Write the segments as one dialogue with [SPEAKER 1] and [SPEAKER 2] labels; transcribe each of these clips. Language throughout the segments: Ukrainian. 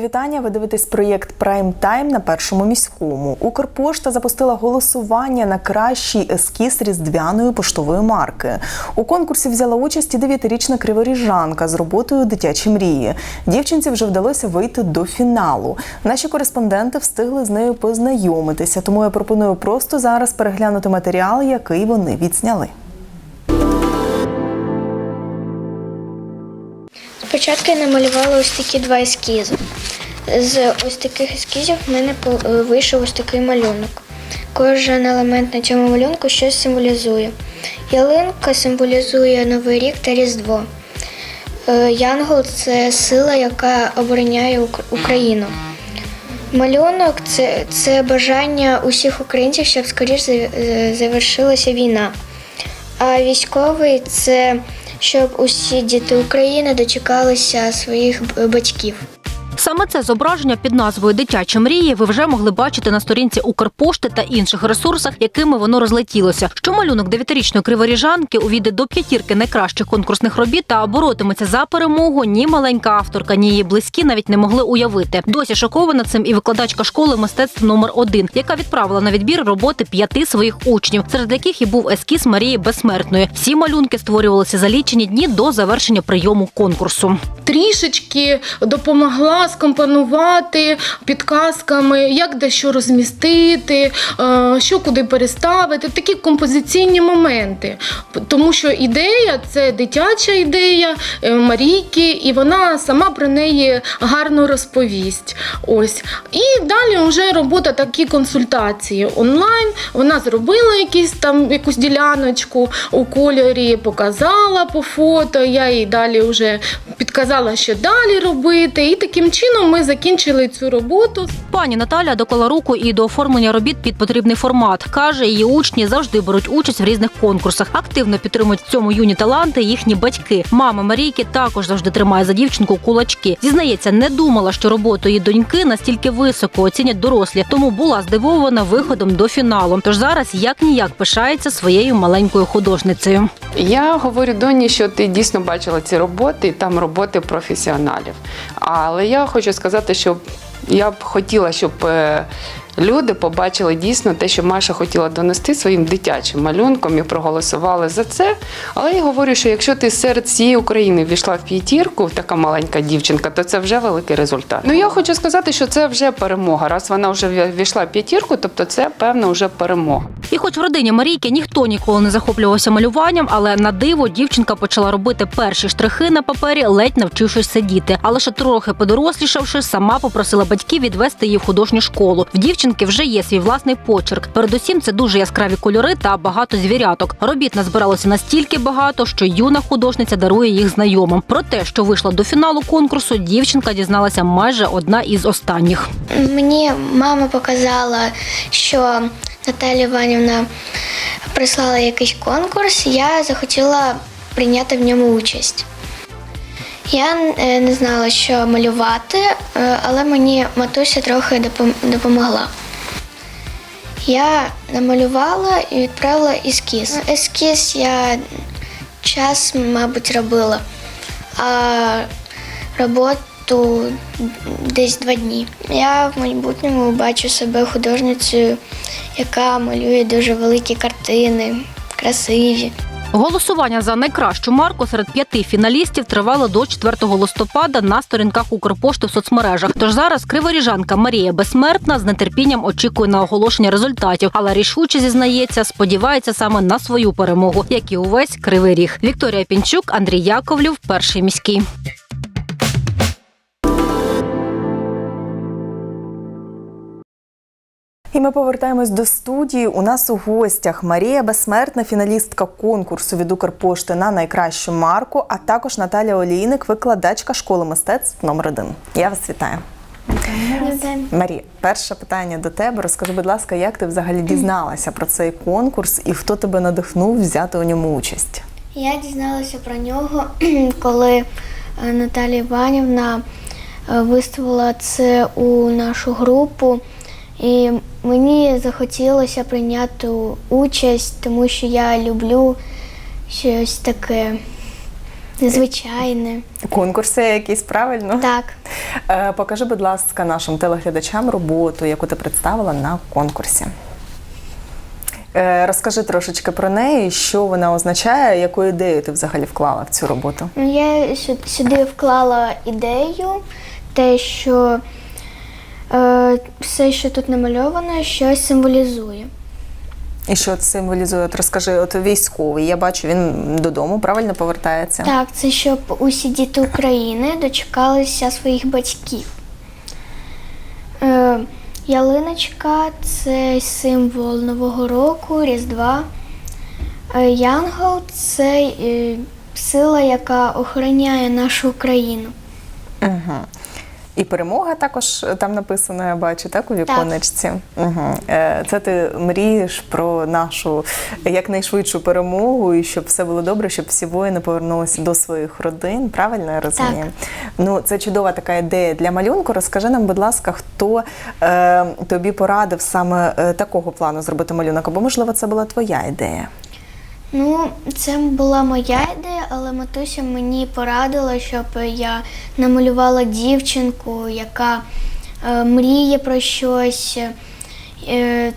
[SPEAKER 1] Вітання. Ви дивитесь проєкт Прайм Тайм на першому міському. Укрпошта запустила голосування на кращий ескіз різдвяної поштової марки. У конкурсі взяла участь і дев'ятирічна криворіжанка з роботою Дитячі мрії. Дівчинці вже вдалося вийти до фіналу. Наші кореспонденти встигли з нею познайомитися, тому я пропоную просто зараз переглянути матеріал, який вони відзняли.
[SPEAKER 2] Спочатку я намалювала ось такі два ескізи. З ось таких ескізів в мене е, вийшов ось такий малюнок. Кожен елемент на цьому малюнку щось символізує. Ялинка символізує Новий рік та Різдво. Е, Янгол це сила, яка обороняє Україну. Малюнок це, це бажання усіх українців, щоб скоріш завершилася війна. А військовий це щоб усі діти України дочекалися своїх батьків.
[SPEAKER 3] Саме це зображення під назвою Дитячі мрії ви вже могли бачити на сторінці Укрпошти та інших ресурсах, якими воно розлетілося. Що малюнок дев'ятирічної криворіжанки увійде до п'ятірки найкращих конкурсних робіт та боротиметься за перемогу. Ні маленька авторка, ні її близькі навіть не могли уявити. Досі шокована цим і викладачка школи мистецтв номер 1 яка відправила на відбір роботи п'яти своїх учнів, серед яких і був ескіз Марії Безсмертної. Всі малюнки створювалися за лічені дні до завершення прийому конкурсу.
[SPEAKER 4] трішечки допомогла скомпонувати підказками, як де що розмістити, е, що куди переставити, такі композиційні моменти. Тому що ідея це дитяча ідея е, Марійки, і вона сама про неї гарно розповість. Ось. І далі вже робота такі консультації онлайн. Вона зробила якісь там якусь діляночку у кольорі, показала по фото. Я їй далі вже підказала, що далі робити. І таким чином ми закінчили цю роботу.
[SPEAKER 3] Пані Наталя доклала руку і до оформлення робіт під потрібний формат. Каже, її учні завжди беруть участь в різних конкурсах. Активно підтримують в цьому юні таланти їхні батьки. Мама Марійки також завжди тримає за дівчинку кулачки. Зізнається, не думала, що роботу її доньки настільки високо оцінять дорослі, тому була здивована виходом до фіналу. Тож зараз як ніяк пишається своєю маленькою художницею.
[SPEAKER 5] Я говорю доні, що ти дійсно бачила ці роботи, і там роботи професіоналів. Але я хочу сказати, що я б хотіла, щоб е, люди побачили дійсно те, що Маша хотіла донести своїм дитячим малюнком і проголосували за це. Але я говорю, що якщо ти серед всієї України війшла в п'ятірку, така маленька дівчинка, то це вже великий результат. Ну я хочу сказати, що це вже перемога. Раз вона вже війшла в п'ятірку, тобто це певно вже перемога.
[SPEAKER 3] І хоч в родині Марійки ніхто ніколи не захоплювався малюванням, але на диво дівчинка почала робити перші штрихи на папері, ледь навчившись сидіти. А лише трохи подорослішавши, сама попросила батьків відвести її в художню школу. В дівчинки вже є свій власний почерк. Передусім, це дуже яскраві кольори та багато звіряток. Робіт назбиралося настільки багато, що юна художниця дарує їх знайомим. Про те, що вийшла до фіналу конкурсу, дівчинка дізналася майже одна із останніх.
[SPEAKER 2] Мені мама показала, що Наталя Іванівна прислала якийсь конкурс, я захотіла прийняти в ньому участь. Я е, не знала, що малювати, але мені матуся трохи допомогла. Я намалювала і відправила ескіз. Ескіз я час, мабуть, робила, а роботу десь два дні. Я в майбутньому бачу себе художницею, яка малює дуже великі картини, красиві.
[SPEAKER 3] Голосування за найкращу марку серед п'яти фіналістів тривало до 4 листопада на сторінках Укрпошти в соцмережах. Тож зараз криворіжанка Марія Безсмертна з нетерпінням очікує на оголошення результатів, але рішуче зізнається, сподівається саме на свою перемогу, як і увесь кривий ріг. Вікторія Пінчук, Андрій Яковлів, перший міський.
[SPEAKER 1] І ми повертаємось до студії. У нас у гостях Марія Безсмертна, фіналістка конкурсу від Укрпошти на найкращу марку, а також Наталя Олійник, викладачка школи мистецтв номер 1 Я вас вітаю. Марія, перше питання до тебе. Розкажи, будь ласка, як ти взагалі дізналася про цей конкурс і хто тебе надихнув взяти у ньому участь?
[SPEAKER 2] Я дізналася про нього, коли е, Наталія Іванівна е, виставила це у нашу групу. І мені захотілося прийняти участь, тому що я люблю щось таке Незвичайне.
[SPEAKER 1] Конкурси якісь, правильно?
[SPEAKER 2] Так.
[SPEAKER 1] Е, Покажи, будь ласка, нашим телеглядачам роботу, яку ти представила на конкурсі. Е, Розкажи трошечки про неї, що вона означає, яку ідею ти взагалі вклала в цю роботу.
[SPEAKER 2] Ну, я сюди вклала ідею, те, що все, що тут намальовано, щось символізує.
[SPEAKER 1] І що це символізує? От розкажи, от військовий, я бачу, він додому правильно повертається.
[SPEAKER 2] Так, це щоб усі діти України дочекалися своїх батьків. Е, ялиночка це символ Нового року, Різдва. Е, Янгол це е, сила, яка охороняє нашу Україну.
[SPEAKER 1] Угу. І перемога також там написано, я бачу, так, у віконечці. Угу. Це ти мрієш про нашу якнайшвидшу перемогу і щоб все було добре, щоб всі воїни повернулися до своїх родин. Правильно я розумію? Ну, це чудова така ідея для малюнку. Розкажи нам, будь ласка, хто е, тобі порадив саме е, такого плану зробити малюнок? Або, можливо, це була твоя ідея?
[SPEAKER 2] Ну, це була моя ідея, але матуся мені порадила, щоб я намалювала дівчинку, яка е, мріє про щось. Е,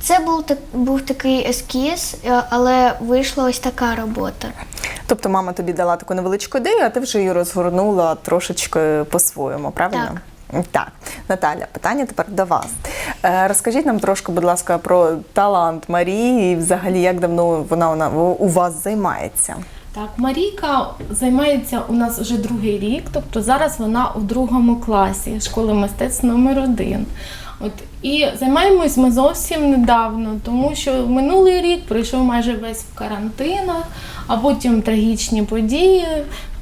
[SPEAKER 2] це був, так, був такий ескіз, е, але вийшла ось така робота.
[SPEAKER 1] Тобто мама тобі дала таку невеличку ідею, а ти вже її розгорнула трошечки по-своєму, правильно?
[SPEAKER 2] Так.
[SPEAKER 1] Так, Наталя, питання тепер до вас. Е, Розкажіть нам трошки, будь ласка, про талант Марії і взагалі як давно вона, у вас займається.
[SPEAKER 4] Так, Марійка займається у нас вже другий рік, тобто зараз вона у другому класі школи мистецтв номер один. От і займаємось ми зовсім недавно, тому що минулий рік пройшов майже весь в карантинах, а потім трагічні події,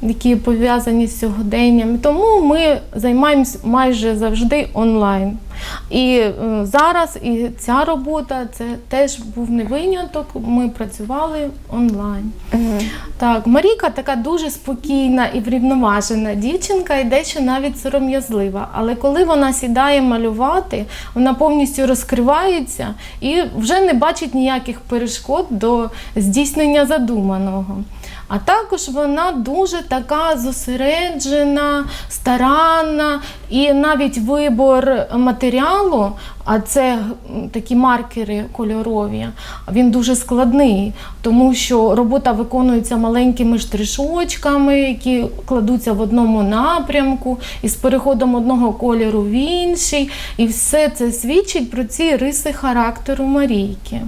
[SPEAKER 4] які пов'язані з сьогоденням. Тому ми займаємось майже завжди онлайн. І зараз і ця робота це теж був не виняток. Ми працювали онлайн. Так, Маріка така дуже спокійна і врівноважена дівчинка, і дещо навіть сором'язлива. Але коли вона сідає малювати, вона повністю розкривається і вже не бачить ніяких перешкод до здійснення задуманого. А також вона дуже така зосереджена, старанна, і навіть вибор матеріалу, а це такі маркери кольорові, він дуже складний, тому що робота виконується маленькими штришочками, які кладуться в одному напрямку, і з переходом одного кольору в інший. І все це свідчить про ці риси характеру Марійки.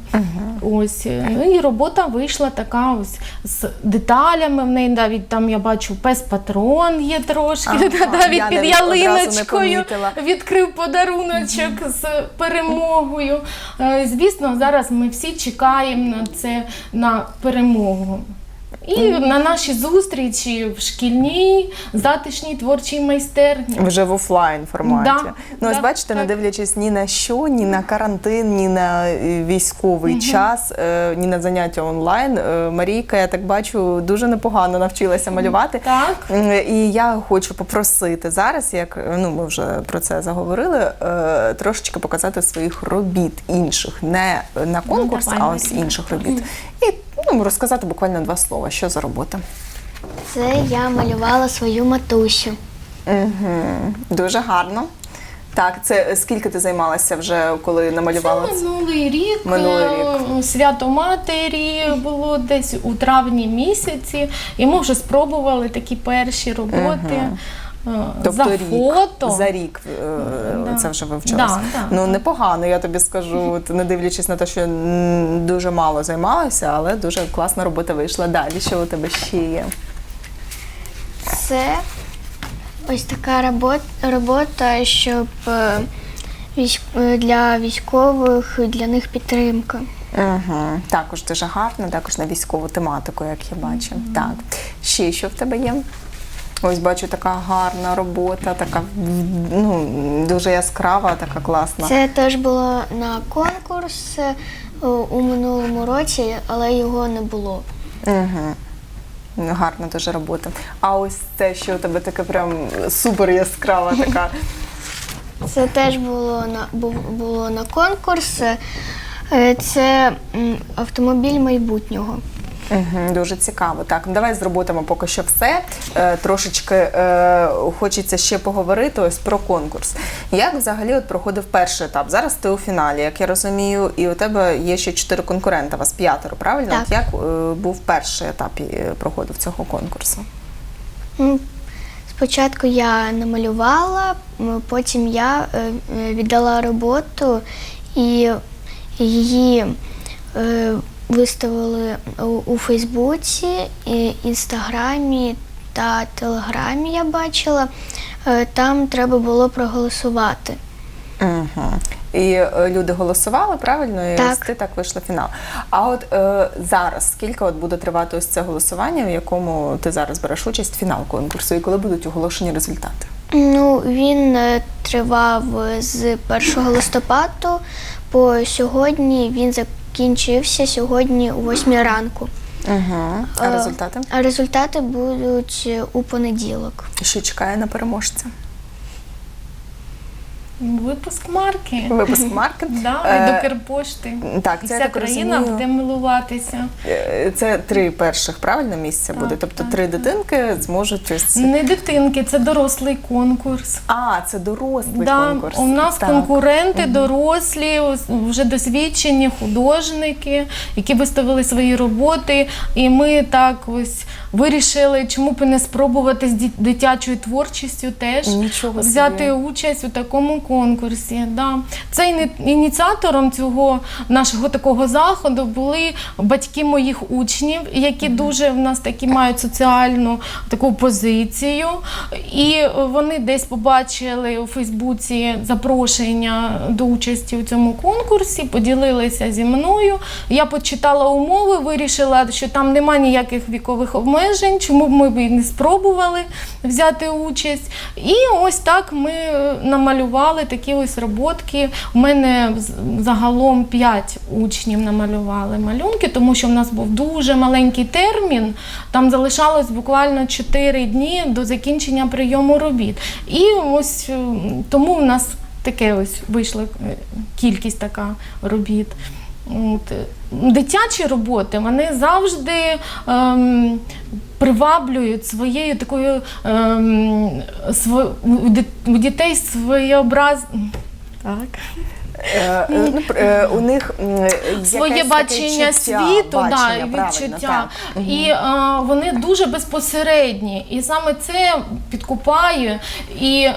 [SPEAKER 4] Ось ну, і робота вийшла така ось з деталями. В неї навіть там я бачу пес патрон є трошки,
[SPEAKER 1] Ага,
[SPEAKER 4] навіть
[SPEAKER 1] я
[SPEAKER 4] під
[SPEAKER 1] не
[SPEAKER 4] ялиночкою відкрив подаруночок з перемогою. Е, Звісно, зараз ми всі чекаємо на це на перемогу. І на наші зустрічі в шкільній затишній творчій майстерні.
[SPEAKER 1] Вже в офлайн форматі.
[SPEAKER 4] Да,
[SPEAKER 1] ну, ось бачите, не дивлячись ні на що, ні на карантин, ні на е, військовий час, е, ні на заняття онлайн. е, Марійка, я так бачу, дуже непогано навчилася малювати.
[SPEAKER 4] Так.
[SPEAKER 1] І я хочу попросити зараз, як ну ми вже про це заговорили, трошечки показати своїх робіт інших, не на конкурс,
[SPEAKER 4] давай,
[SPEAKER 1] а ось інших робіт. І ну, розказати буквально два слова, що за робота.
[SPEAKER 2] Це я малювала свою матусю.
[SPEAKER 1] Угу. Дуже гарно. Так, це скільки ти займалася вже, коли намалювала
[SPEAKER 4] Це минулий рік.
[SPEAKER 1] Минулий
[SPEAKER 4] е, Свято Матері було десь у травні місяці, і ми вже спробували такі перші роботи. е,
[SPEAKER 1] Тобто
[SPEAKER 4] за
[SPEAKER 1] рік,
[SPEAKER 4] фото.
[SPEAKER 1] за рік е,
[SPEAKER 4] Да.
[SPEAKER 1] це вже вивчалося.
[SPEAKER 4] Да, да,
[SPEAKER 1] ну
[SPEAKER 4] да.
[SPEAKER 1] непогано, я тобі скажу, не дивлячись на те, що дуже мало займалася, але дуже класна робота вийшла. Далі що у тебе ще є?
[SPEAKER 2] Це ось така робот, робота, щоб е, е, для військових для них підтримка.
[SPEAKER 1] Угу. Також дуже гарно, також на військову тематику, як я бачу. Так. Ще що в тебе є? Ось бачу така гарна робота, така ну, дуже яскрава, така класна.
[SPEAKER 2] Це теж було на конкурс е, у минулому році, але його не було.
[SPEAKER 1] Угу. Гарна дуже робота. А ось це, що у тебе таке прям супер яскрава така.
[SPEAKER 2] Це теж було на було на конкурс. Е, Це автомобіль майбутнього.
[SPEAKER 1] Угу, дуже цікаво. Так, ну давай зробимо поки що все. Е, трошечки е, хочеться ще поговорити ось про конкурс. Як взагалі от проходив перший етап? Зараз ти у фіналі, як я розумію, і у тебе є ще чотири конкурента, вас п'ятеро, правильно?
[SPEAKER 2] Так.
[SPEAKER 1] От як е, був перший етап е, проходив цього конкурсу?
[SPEAKER 2] Спочатку я намалювала, м, потім я е, е, віддала роботу і її е, виставили у, у Фейсбуці, Інстаграмі та Телеграмі я бачила. Е, Там треба було проголосувати.
[SPEAKER 1] Угу. І е, люди голосували правильно, і
[SPEAKER 2] Так.
[SPEAKER 1] ось ти так вийшла фінал. А от е, зараз скільки от буде тривати ось це голосування, в якому ти зараз береш участь фінал конкурсу, і коли будуть оголошені результати?
[SPEAKER 2] Ну, він е, тривав з 1 листопаду по сьогодні. Він закінчився сьогодні о 8 ранку.
[SPEAKER 1] Угу. А
[SPEAKER 2] Е,
[SPEAKER 1] результати?
[SPEAKER 2] А результати будуть е, у понеділок.
[SPEAKER 1] Що чекає на переможця?
[SPEAKER 4] Випуск марки.
[SPEAKER 1] Випуск марки.
[SPEAKER 4] Да,
[SPEAKER 1] Е,
[SPEAKER 4] від Укрпошти.
[SPEAKER 1] Так, це
[SPEAKER 4] вся країна буде милуватися.
[SPEAKER 1] Е, Це три перших правильно місця буде. Тобто три дитинки зможуть ось.
[SPEAKER 4] Не дитинки, це дорослий конкурс.
[SPEAKER 1] А, це дорослий
[SPEAKER 4] Да,
[SPEAKER 1] конкурс.
[SPEAKER 4] у нас
[SPEAKER 1] Так.
[SPEAKER 4] конкуренти дорослі, ос- вже досвідчені художники, які виставили свої роботи. І ми так ось вирішили, чому б не спробувати з дитячою творчістю теж
[SPEAKER 1] Нічого собі.
[SPEAKER 4] взяти участь у такому конкурсі. Да. Це ініціатором цього нашого такого заходу були батьки моїх учнів, які дуже в нас такі мають соціальну таку позицію. І вони десь побачили у Фейсбуці запрошення до участі у цьому конкурсі, поділилися зі мною. Я почитала умови, вирішила, що там немає ніяких вікових обмежень, чому б ми б і не спробували взяти участь. І ось так ми е, намалювали такі ось роботки. У мене загалом 5 учнів намалювали малюнки, тому що в нас був дуже маленький термін. Там залишалось буквально 4 дні до закінчення прийому робіт. І ось тому в нас таке ось вийшла е, кількість така робіт. Дитячі роботи вони завжди ем, приваблюють своєю такою ем, сво, у дітей своєобраз. Так.
[SPEAKER 1] Е, е, ну, е, у них
[SPEAKER 4] Своє бачення
[SPEAKER 1] чуття,
[SPEAKER 4] світу да,
[SPEAKER 1] бачення,
[SPEAKER 4] і відчуття.
[SPEAKER 1] так.
[SPEAKER 4] І е, вони дуже безпосередні. І саме це підкупає і е,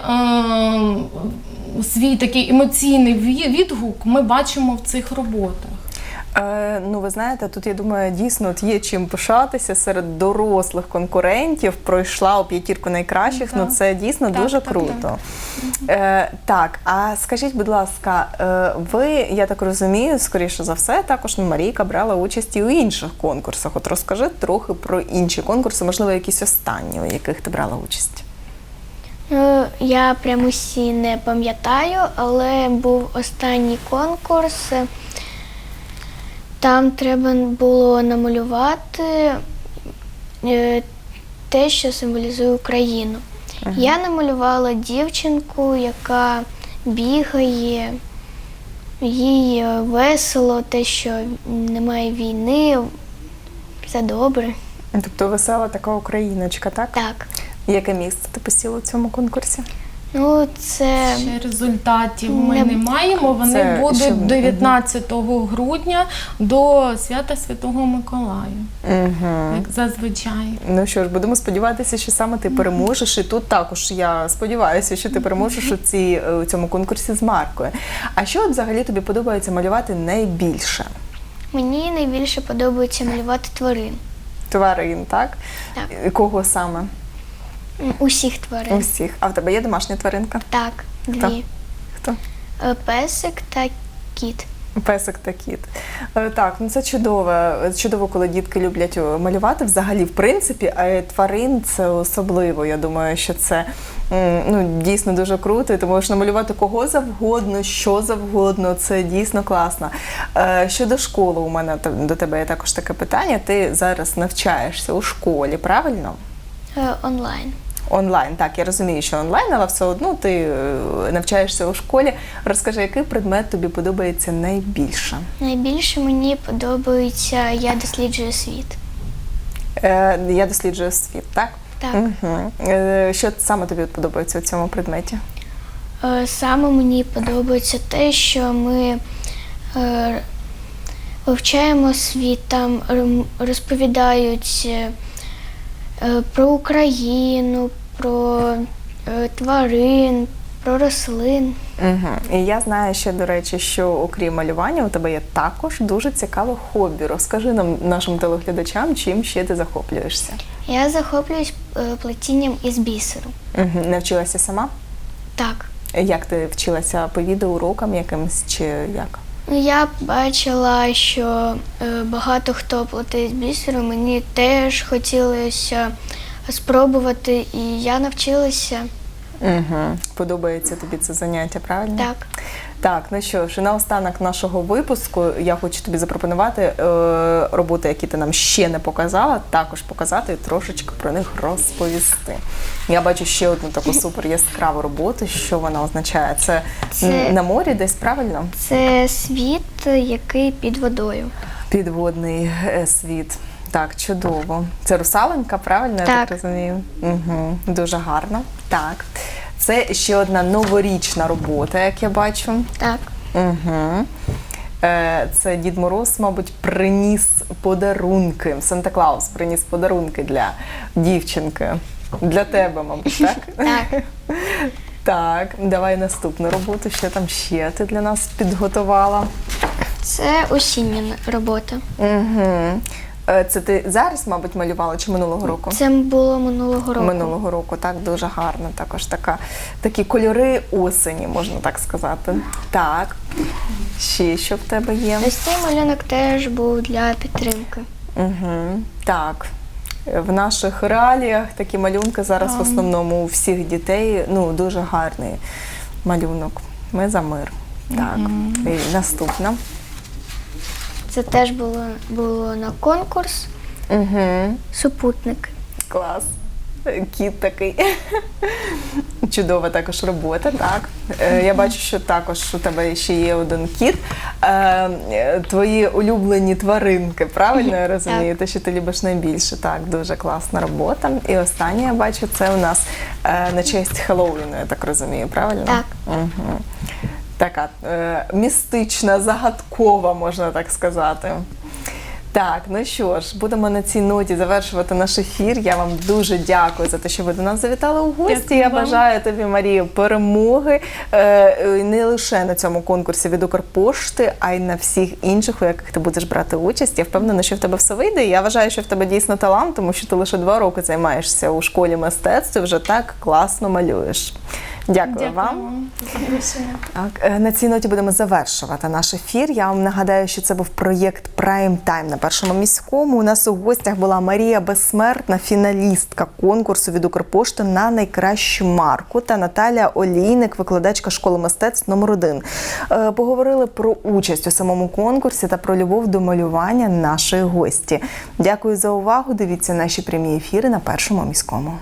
[SPEAKER 4] свій такий емоційний відгук ми бачимо в цих роботах.
[SPEAKER 1] Е, ну, ви знаєте, тут я думаю, дійсно от є чим пишатися серед дорослих конкурентів. Пройшла у п'ятірку найкращих. Ну це дійсно
[SPEAKER 4] Так,
[SPEAKER 1] дуже
[SPEAKER 4] так,
[SPEAKER 1] круто.
[SPEAKER 4] так.
[SPEAKER 1] Е, так, а скажіть, будь ласка, е, ви, я так розумію, скоріше за все, також ну, Марійка брала участь і у інших конкурсах. От розкажи трохи про інші конкурси, можливо, якісь останні, у яких ти брала участь.
[SPEAKER 2] Ну, я прям усі не пам'ятаю, але був останній конкурс. Там треба було намалювати е, те, що символізує Україну. Я намалювала дівчинку, яка бігає, їй е, весело, те, що немає війни, все добре.
[SPEAKER 1] Тобто весела така україночка, так?
[SPEAKER 2] Так.
[SPEAKER 1] Яке місце ти посіла у цьому конкурсі?
[SPEAKER 2] Ну, це
[SPEAKER 4] Ще результатів ми
[SPEAKER 2] Не-
[SPEAKER 4] не маємо. Вони
[SPEAKER 1] Це
[SPEAKER 4] будуть
[SPEAKER 1] ще-
[SPEAKER 4] 19 грудня до свята Святого Миколая,
[SPEAKER 1] Угу.
[SPEAKER 4] як зазвичай.
[SPEAKER 1] Ну що ж, будемо сподіватися, що саме ти переможеш. І тут також я сподіваюся, що ти переможеш у, цій, у цьому конкурсі з Маркою. А що от взагалі тобі подобається малювати найбільше?
[SPEAKER 2] Мені найбільше подобається малювати тварин.
[SPEAKER 1] Тварин, так?
[SPEAKER 2] Так.
[SPEAKER 1] І Кого саме?
[SPEAKER 2] Усіх тварин.
[SPEAKER 1] Усіх. А в тебе є домашня тваринка?
[SPEAKER 2] Так, дві.
[SPEAKER 1] Хто?
[SPEAKER 2] Е, Песик та кіт.
[SPEAKER 1] Песик та кіт. Е, Так, ну це чудово. Чудово, коли дітки люблять е, малювати. Взагалі, в принципі, а тварин це особливо. Я думаю, що це ну, дійсно дуже круто. Ти можеш намалювати кого завгодно, що завгодно. Це дійсно класно. Щодо школи, у мене до тебе є також таке питання. Ти зараз навчаєшся у школі, правильно?
[SPEAKER 2] Е, Онлайн.
[SPEAKER 1] Онлайн, так, я розумію, що онлайн, але все одно ти е, навчаєшся у школі. Розкажи, який предмет тобі подобається найбільше?
[SPEAKER 2] Найбільше мені подобається Я досліджую світ.
[SPEAKER 1] Е, я досліджую світ, так?
[SPEAKER 2] Так.
[SPEAKER 1] Угу. Е, що саме тобі подобається у цьому предметі?
[SPEAKER 2] Е, Саме мені подобається те, що ми е, вивчаємо світ, там розповідають е, про Україну, про е, тварин, про рослин.
[SPEAKER 1] Угу. І я знаю ще, до речі, що окрім малювання, у тебе є також дуже цікаве хобі. Розкажи нам, нашим телеглядачам, чим ще ти захоплюєшся.
[SPEAKER 2] Я захоплююсь е, плетінням із бісеру.
[SPEAKER 1] Угу. Навчилася сама?
[SPEAKER 2] Так.
[SPEAKER 1] Як ти вчилася по відеоурокам якимось чи як?
[SPEAKER 2] Ну, Я бачила, що е, багато хто платить бісером. Мені теж хотілося спробувати, і я навчилася.
[SPEAKER 1] Угу. Подобається тобі це заняття, правильно?
[SPEAKER 2] Так.
[SPEAKER 1] Так, ну що ж, і наостанок нашого випуску я хочу тобі запропонувати е, роботи, які ти нам ще не показала, також показати і трошечки про них розповісти. Я бачу ще одну таку супер яскраву роботу. Що вона означає? Це,
[SPEAKER 2] Це-
[SPEAKER 1] на морі десь правильно?
[SPEAKER 2] Це світ, який під водою.
[SPEAKER 1] Підводний е, світ. Так, чудово. Це русаленька, правильно? Я так розумію? Угу. Дуже гарно. Так. Це ще одна новорічна робота, як я бачу.
[SPEAKER 2] Так.
[SPEAKER 1] Угу. Це Дід Мороз, мабуть, приніс подарунки. Санта Клаус приніс подарунки для дівчинки. Для тебе, мабуть, так?
[SPEAKER 2] Так.
[SPEAKER 1] Так, давай наступну роботу. Що там ще ти для нас підготувала?
[SPEAKER 2] Це осіння робота.
[SPEAKER 1] Угу. Це ти зараз, мабуть, малювала чи минулого року?
[SPEAKER 2] Це було минулого року.
[SPEAKER 1] Минулого року, так, дуже гарно. Також така, такі кольори осені, можна так сказати. Так. Ще що в тебе є?
[SPEAKER 2] Ось цей малюнок теж був для підтримки.
[SPEAKER 1] Угу. Так. В наших реаліях такі малюнки зараз в основному у всіх дітей ну, дуже гарний малюнок. Ми за мир. Так. І наступна.
[SPEAKER 2] Це теж було, було на конкурс
[SPEAKER 1] Угу.
[SPEAKER 2] супутник.
[SPEAKER 1] Клас. Кіт такий. Чудова також робота, так. Е, Я бачу, що також у тебе ще є один кіт. Е, Твої улюблені тваринки, правильно я розумію? Те, що ти любиш найбільше. Так, дуже класна робота. І останнє я бачу, це у нас е, на честь Хеллоуіну, я так розумію, правильно?
[SPEAKER 2] Так.
[SPEAKER 1] Угу. Така е, містична, загадкова, можна так сказати. Так, ну що ж, будемо на цій ноті завершувати наш ефір. Я вам дуже дякую за те, що ви до нас завітали у гості.
[SPEAKER 6] Дякую
[SPEAKER 1] Я
[SPEAKER 6] вам.
[SPEAKER 1] бажаю тобі, Марія, перемоги е, е, не лише на цьому конкурсі від Укрпошти, а й на всіх інших, у яких ти будеш брати участь. Я впевнена, що в тебе все вийде. Я вважаю, що в тебе дійсно талант, тому що ти лише два роки займаєшся у школі мистецтв і вже так класно малюєш. Дякую,
[SPEAKER 6] Дякую
[SPEAKER 1] вам. Так, е, на цій ноті будемо завершувати наш ефір. Я вам нагадаю, що це був проєкт Прайм Тайм на першому міському. У нас у гостях була Марія Безсмертна, фіналістка конкурсу від Укрпошти на найкращу марку та Наталія Олійник, викладачка школи мистецтв номер 1 Поговорили про участь у самому конкурсі та про любов до малювання нашої гості. Дякую за увагу. Дивіться наші прямі ефіри на першому міському.